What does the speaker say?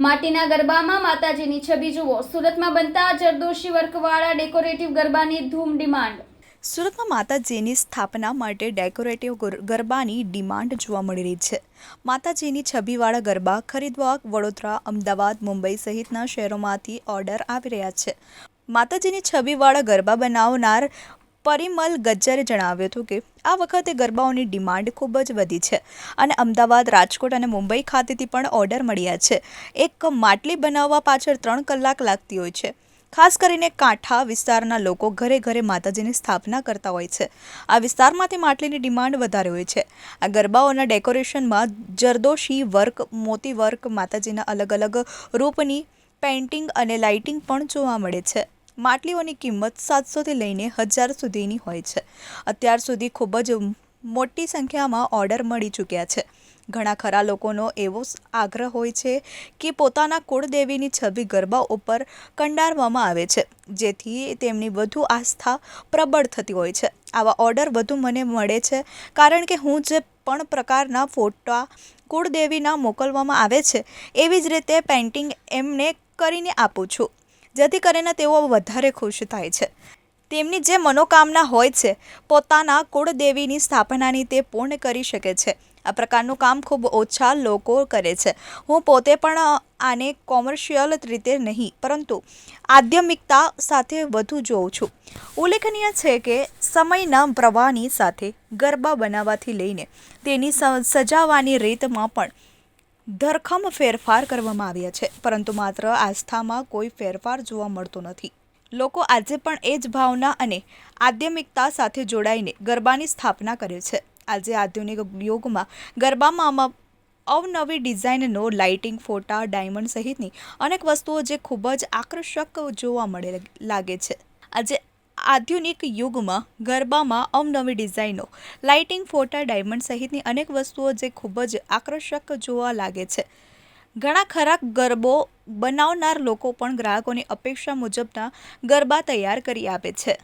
માટીના ગરબામાં માતાજીની છબી જુઓ. સુરતમાં બનતા જરદોશી વર્કવાળા ડેકોરેટિવ ગરબાની ધૂમ ડિમાન્ડ. સુરતમાં માતાજીની સ્થાપના માટે ડેકોરેટિવ ગર- ગરબાની ડિમાન્ડ જોવા મળી રહી છે. માતાજીની છબીવાળા ગરબા ખરીદવા વડોદરા, અમદાવાદ, મુંબઈ સહિતના શહેરોમાંથી ઓર્ડર આવી રહ્યા છે. માતાજીની છબીવાળા ગરબા બનાવનાર પરિમલ ગજ્જરે જણાવ્યું હતું કે આ વખતે ગરબાઓની ડિમાન્ડ ખૂબ જ વધી છે અને અમદાવાદ, રાજકોટ અને મુંબઈ ખાતેથી પણ ઓર્ડર મળ્યા છે. એક માટલી બનાવવા પાછળ ત્રણ કલાક લાગતી હોય છે. ખાસ કરીને કાંઠા વિસ્તારના લોકો ઘરે ઘરે માતાજીની સ્થાપના કરતા હોય છે. આ વિસ્તારમાંથી માટલીની ડિમાન્ડ વધારે હોય છે. આ ગરબાઓના ડેકોરેશનમાં જરદોશી વર્ક, મોતી વર્ક, માતાજીના અલગ અલગ રૂપની પેઇન્ટિંગ અને લાઇટિંગ પણ જોવા મળે છે. માટલીઓની કિંમત સાતસોથી લઈને હજાર સુધીની હોય છે. અત્યાર સુધી ખૂબ જ મોટી સંખ્યામાં ઓર્ડર મળી ચૂક્યા છે. ઘણા ખરા લોકોનો એવો આગ્રહ હોય છે કે પોતાના કુળદેવીની છબી ગરબા ઉપર કંડારવામાં આવે છે, જેથી તેમની વધુ આસ્થા પ્રબળ થતી હોય છે. આવા ઓર્ડર વધુ મને મળે છે કારણ કે હું જે પણ પ્રકારના ફોટા કુળદેવીના મોકલવામાં આવે છે, એવી જ રીતે પેઇન્ટિંગ એમને કરીને આપું છું. જેથી કરીને તેઓ વધારે ખુશ થાય છે. તેમની જે મનોકામના હોય છે, પોતાના કુળદેવીની સ્થાપનાની તે પૂર્ણ કરી શકે છે. આ પ્રકારનું કામ ખૂબ ઓછા લોકો કરે છે. હું પોતે પણ આને કોમર્શિયલ રીતે નહીં, પરંતુ આધ્યાત્મિકતા સાથે વધુ જોઉં છું. ઉલ્લેખનીય છે કે સમયના પ્રવાહની સાથે ગરબા બનાવવાથી લઈને તેની સજાવવાની રીતમાં પણ ધરખમ ફેરફાર કરવામાં આવ્યા છે, પરંતુ માત્ર આસ્થામાં કોઈ ફેરફાર જોવા મળતો નથી. લોકો આજે પણ એ જ ભાવના અને આધ્યાત્મિકતા સાથે જોડાઈને ગરબાની સ્થાપના કરે છે. આજે આધુનિક યુગમાં ગરબામાં અવનવી ડિઝાઇનનો લાઇટિંગ, ફોટા, ડાયમંડ સહિતની અનેક વસ્તુઓ જે ખૂબ જ આકર્ષક જોવા મળે, લાગે છે. આજે આધુનિક યુગમાં ગરબામાં અવનવી ડિઝાઇનો, લાઇટિંગ ફોટા, ડાયમંડ સહિતની અનેક વસ્તુઓ જે ખૂબ જ આકર્ષક જોવા લાગે છે. ઘણા ખરા ગરબો બનાવનાર લોકો પણ ગ્રાહકોની અપેક્ષા મુજબના ગરબા તૈયાર કરી આપે છે.